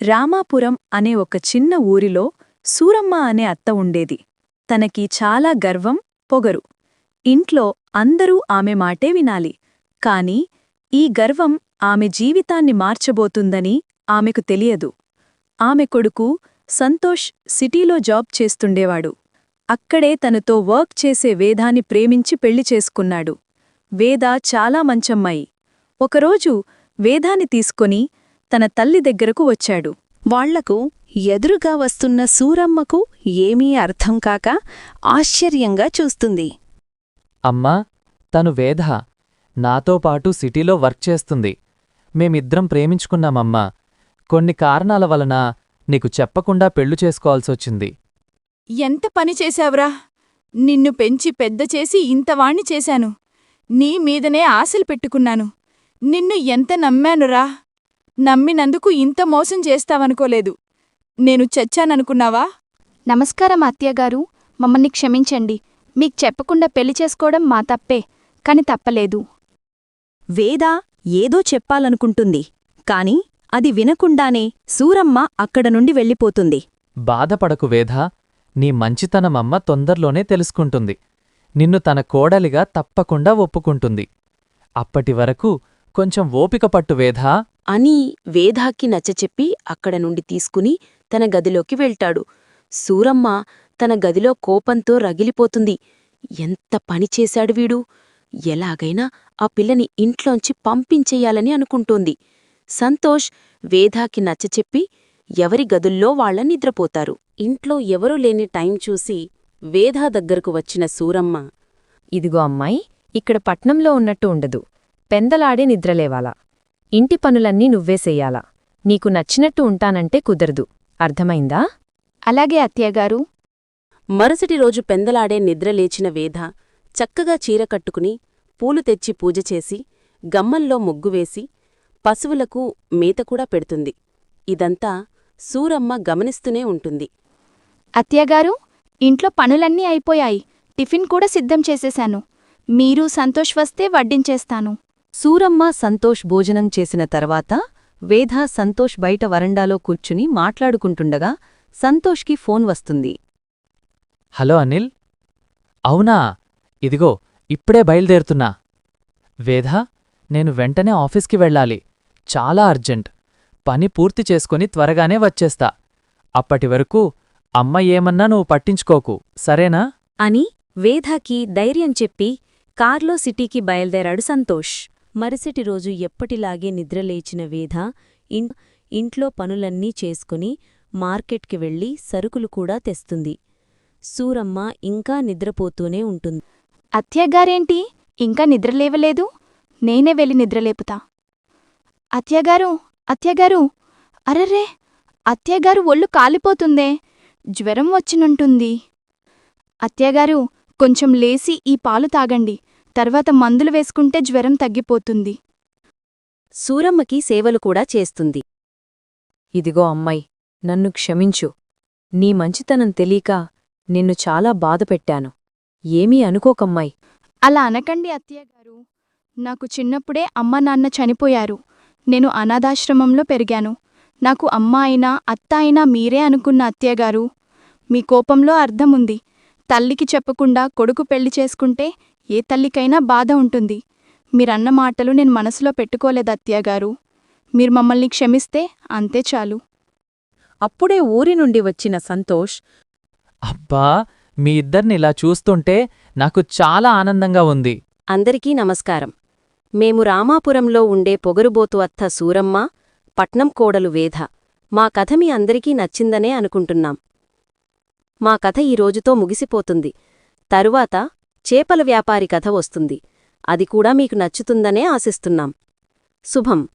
రామాపురం అనే ఒక చిన్న ఊరిలో సూరమ్మ అనే అత్త ఉండేది. తనకి చాలా గర్వం పొగరు. ఇంట్లో అందరూ ఆమె మాటే వినాలి. కాని ఈ గర్వం ఆమె జీవితాన్ని మార్చబోతుందని ఆమెకు తెలియదు. ఆమె కొడుకు సంతోష్ సిటీలో జాబ్ చేస్తుండేవాడు. అక్కడే తనతో వర్క్ చేసే వేదాని ప్రేమించి పెళ్ళి చేసుకున్నాడు. వేద చాలా మంచమ్మాయి. ఒకరోజు వేదాని తీసుకొని తన తల్లి దగ్గరకు వచ్చాడు. వాళ్ళకు ఎదురుగా వస్తున్న సూరమ్మకు ఏమీ అర్థం కాక ఆశ్చర్యంగా చూస్తుంది. అమ్మా తను వేద నాతో పాటు సిటీలో వర్క్ చేస్తుంది. మేమిద్దరం ప్రేమించుకున్నామమ్మా. కొన్ని కారణాల వలన నీకు చెప్పకుండా పెళ్ళి చేసుకోవాల్సొచ్చింది ఎంత పని చేశావురా? నిన్ను పెంచి పెద్ద చేసి ఇంతవాణ్ణి చేశాను. నీ మీదనే ఆశలు పెట్టుకున్నాను. నిన్ను ఎంత నమ్మానురా? నమ్మినందుకు ఇంత మోసం చేస్తావనుకోలేదు. నేను చచ్చాననుకున్నావా? నమస్కారం అత్తయ్యగారు మమ్మల్ని క్షమించండి. మీకు చెప్పకుండా పెళ్ళి చేసుకోవడం మా తప్పే కాని తప్పలేదు. వేద ఏదో చెప్పాలనుకుంటుంది కాని అది వినకుండానే సూరమ్మ అక్కడ నుండి వెళ్ళిపోతుంది. బాధపడకు వేధ నీ మంచితనమమ్మ తొందరలోనే తెలుసుకుంటుంది. నిన్ను తన కోడలిగా తప్పకుండా ఒప్పుకుంటుంది. అప్పటివరకు కొంచెం ఓపిక పట్టు వేధా. అని వేధాకి నచ్చచెప్పి అక్కడ నుండి తీసుకుని తన గదిలోకి వెళ్తాడు. సూరమ్మ తన గదిలో కోపంతో రగిలిపోతుంది. ఎంత పనిచేశాడు వీడు? ఎలాగైనా ఆ పిల్లని ఇంట్లోంచి పంపించెయ్యాలని అనుకుంటోంది. సంతోష్ వేధాకి నచ్చచెప్పి ఎవరి గదుల్లో వాళ్ళ నిద్రపోతారు. ఇంట్లో ఎవరూ లేని టైం చూసి వేధా దగ్గరకు వచ్చిన సూరమ్మ ఇదిగో అమ్మాయి ఇక్కడ పట్నంలో ఉన్నట్టు ఉండదు. పెందలాడే నిద్రలేవాలా? ఇంటి పనులన్నీ నువ్వే చెయ్యాలా నీకు నచ్చినట్టు ఉంటానంటే కుదరదు. అర్థమైందా? అలాగే అత్తయ్యగారు మరుసటి రోజు పెందలాడే నిద్రలేచిన వేద చక్కగా చీర కట్టుకుని పూలు తెచ్చి పూజ చేసి గమ్మల్లో ముగ్గువేసి పశువులకు మేత కూడా పెడుతుంది. ఇదంతా సూరమ్మ గమనిస్తూనే ఉంటుంది. అత్తయ్యగారు ఇంట్లో పనులన్నీ అయిపోయాయి. టిఫిన్ కూడా సిద్ధం చేసేశాను. మీరు సంతోష్ వస్తే వడ్డించేస్తాను. సూరమ్మ సంతోష్ భోజనం చేసిన తర్వాత వేద సంతోష్ బయట వరండాలో కూర్చుని మాట్లాడుకుంటుండగా సంతోష్కి ఫోన్ వస్తుంది. హలో అనిల్. అవునా? ఇదిగో ఇప్పుడే బయలుదేరుతున్నా. వేధా నేను వెంటనే ఆఫీస్కి వెళ్ళాలి. చాలా అర్జెంట్. పని పూర్తి చేసుకుని త్వరగానే వచ్చేస్తా. అప్పటివరకు అమ్మ ఏమన్నా నువ్వు పట్టించుకోకు సరేనా? అని వేదాకి ధైర్యం చెప్పి కార్లో సిటీకి బయల్దేరాడు సంతోష్. మరుసటి రోజు ఎప్పటిలాగే నిద్రలేచిన వేధ ఇంట్లో పనులన్నీ చేసుకుని మార్కెట్కి వెళ్ళి సరుకులు కూడా తెస్తుంది. సూరమ్మ ఇంకా నిద్రపోతూనే ఉంటుంది. అత్యగారేంటి ఇంకా నిద్రలేవలేదు నేనే వెళ్ళి నిద్రలేపుతా అత్యగారు అత్యగారు అరరే! అత్యగారు ఒళ్ళు కాలిపోతుందే. జ్వరం వచ్చినుంటుంది. అత్యగారు కొంచెం లేసి ఈ పాలు తాగండి. తర్వాత మందులు వేసుకుంటే జ్వరం తగ్గిపోతుంది. సూరమ్మకి సేవలు కూడా చేస్తుంది. ఇదిగో అమ్మాయి నన్ను క్షమించు. నీ మంచితనం తెలియక నిన్ను చాలా బాధపెట్టాను ఏమీ అనుకోకమ్మాయి. అలా అనకండి అత్తయ్యగారు నాకు చిన్నప్పుడే అమ్మ నాన్న చనిపోయారు. నేను అనాథాశ్రమంలో పెరిగాను. నాకు అమ్మ అయినా అత్త అయినా మీరే అనుకున్న అత్తయ్యగారు మీ కోపంలో అర్థముంది. తల్లికి చెప్పకుండా కొడుకు పెళ్ళి చేసుకుంటే ఏ తల్లికైనా బాధ ఉంటుంది. మీరన్న మాటలు నేను మనసులో పెట్టుకోలేదు అత్తయ్యగారు మీరు మమ్మల్ని క్షమిస్తే అంతే చాలు. అప్పుడే ఊరి నుండి వచ్చిన సంతోష్ అబ్బా మీ ఇద్దరిని ఇలా చూస్తుంటే నాకు చాలా ఆనందంగా ఉంది. అందరికీ నమస్కారం. మేము రామాపురంలో ఉండే పొగరుబోతు అత్త సూరమ్మ పట్నం కోడలు వేధ. మా కథ మీ అందరికీ నచ్చిందనే అనుకుంటున్నాం. మా కథ ఈ రోజుతో ముగిసిపోతుంది. తరువాత చేపల వ్యాపారి కథ వస్తుంది. అది కూడా మీకు నచ్చుతుందనే ఆశిస్తున్నాం. శుభం.